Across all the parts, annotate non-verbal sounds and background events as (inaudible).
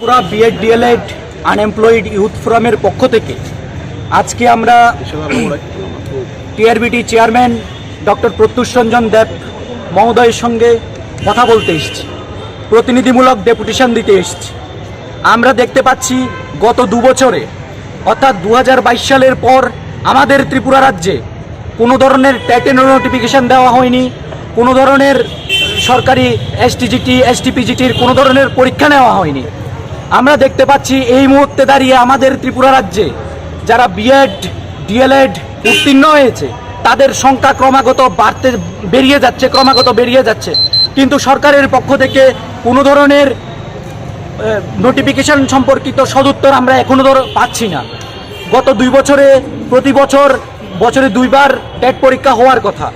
পুরা B Ed D.El.Ed unemployed youth ফোরামের পক্ষ থেকে আজকে আমরা TRBT chairman doctor Pratyush Ranjan Deb মহোদয়ের সঙ্গে কথা বলতে এসেছি, প্রতিনিধিমূলক ডেপুটেশন দিতে এসেছি। আমরা দেখতে পাচ্ছি গত দু বছরে, অর্থাৎ দু হাজার বাইশ সালের পর আমাদের ত্রিপুরা রাজ্যে কোনো ধরনের ট্যাটেন নোটিফিকেশন দেওয়া হয়নি, কোনো ধরনের সরকারি এসটিজিটি এসটিপিজিটির কোনো ধরনের পরীক্ষা নেওয়া হয়নি। আমরা দেখতে পাচ্ছি এই মুহূর্তে দাঁড়িয়ে আমাদের ত্রিপুরা রাজ্যে যারা বিএড ডিএলএড উত্তীর্ণ হয়েছে, তাদের সংখ্যা ক্রমাগত বাড়তে বেরিয়ে যাচ্ছে, ক্রমাগত বেরিয়ে যাচ্ছে। কিন্তু সরকারের পক্ষ থেকে কোনো ধরনের নোটিফিকেশন সম্পর্কিত সদুত্তর আমরা এখনও ধর পাচ্ছি না। গত দুই বছরে, প্রতি বছর, বছরে দুইবার টেট পরীক্ষা হওয়ার কথা।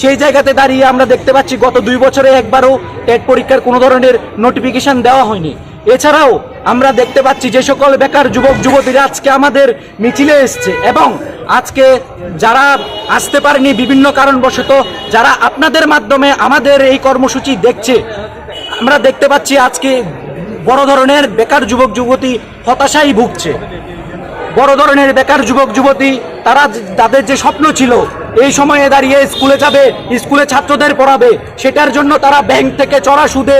সেই জায়গাতে দাঁড়িয়ে আমরা দেখতে পাচ্ছি গত দুই বছরে একবারও টেট পরীক্ষার কোনো ধরনের নোটিফিকেশন দেওয়া হয়নি। এছাড়াও আমরা দেখতে পাচ্ছি যে সকল বেকার যুবক, যুবতীরা আজকে আমাদের মিছিলে এসছে এবং আজকে যারা আসতে পারেনি বিভিন্ন কারণবশত, যারা আপনাদের মাধ্যমে আমাদের এই কর্মসূচি দেখছে, আমরা দেখতে পাচ্ছি আজকে বড় ধরনের বেকার যুবক, যুবতী হতাশাই ভুগছে। বড় ধরনের বেকার যুবক, যুবতী, তারা তাদের যে স্বপ্ন ছিল এই সময়ে দাঁড়িয়ে স্কুলে যাবে, স্কুলে ছাত্রদের পড়াবে, সেটার জন্য তারা ব্যাংক থেকে চড়া সুদে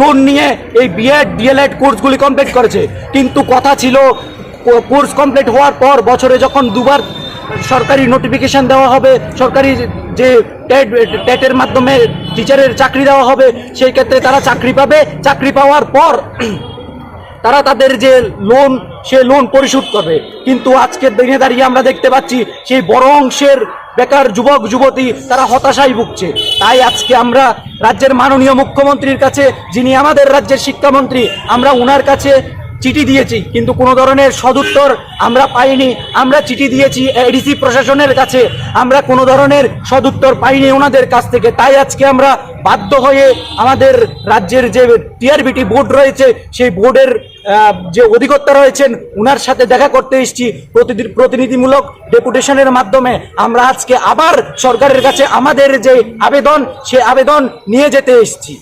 লোন নিয়ে এই বিএড ডিএলএড কোর্সগুলি কমপ্লিট করেছে। কিন্তু কথা ছিল কোর্স কমপ্লিট হওয়ার পর বছরে যখন দুবার সরকারি নোটিফিকেশন দেওয়া হবে, সরকারি যে টেট টেটের মাধ্যমে টিচারের চাকরি দেওয়া হবে, সেই ক্ষেত্রে তারা চাকরি পাবে। চাকরি পাওয়ার পর (clears throat) তারা তাদের যে লোন সে লোন পরিশোধ করবে। কিন্তু আজকের দিনে দাঁড়িয়ে আমরা দেখতে পাচ্ছি, সেই বড় অংশের বেকার যুবক, যুবতী, তারা হতাশায় ভুগছে। তাই আজকে আমরা রাজ্যের মাননীয় মুখ্যমন্ত্রীর কাছে, যিনি আমাদের রাজ্যের শিক্ষামন্ত্রী, আমরা ওনার কাছে চিঠি দিয়েছি, কিন্তু কোনো ধরনের সদুত্তর আমরা পাইনি। আমরা চিঠি দিয়েছি এডিসি প্রশাসনের কাছে। আমরা কোনো ধরনের সদুত্তর পাইনি ওনাদের কাছ থেকে। তাই আজকে আমরা বাধ্য হয়ে আমাদের রাজ্যের যে টিআরবিটি বোর্ড রয়েছে, সেই বোর্ডের যে অধিকর্তা রয়েছেন ওনার সাথে দেখা করতে এসেছি। প্রতিদি- প্রতিনিধিমূলক ডেপুটেশনের মাধ্যমে আমরা আজকে আবার সরকারের কাছে আমাদের যে আবেদন, সে আবেদন নিয়ে যেতে এসেছি।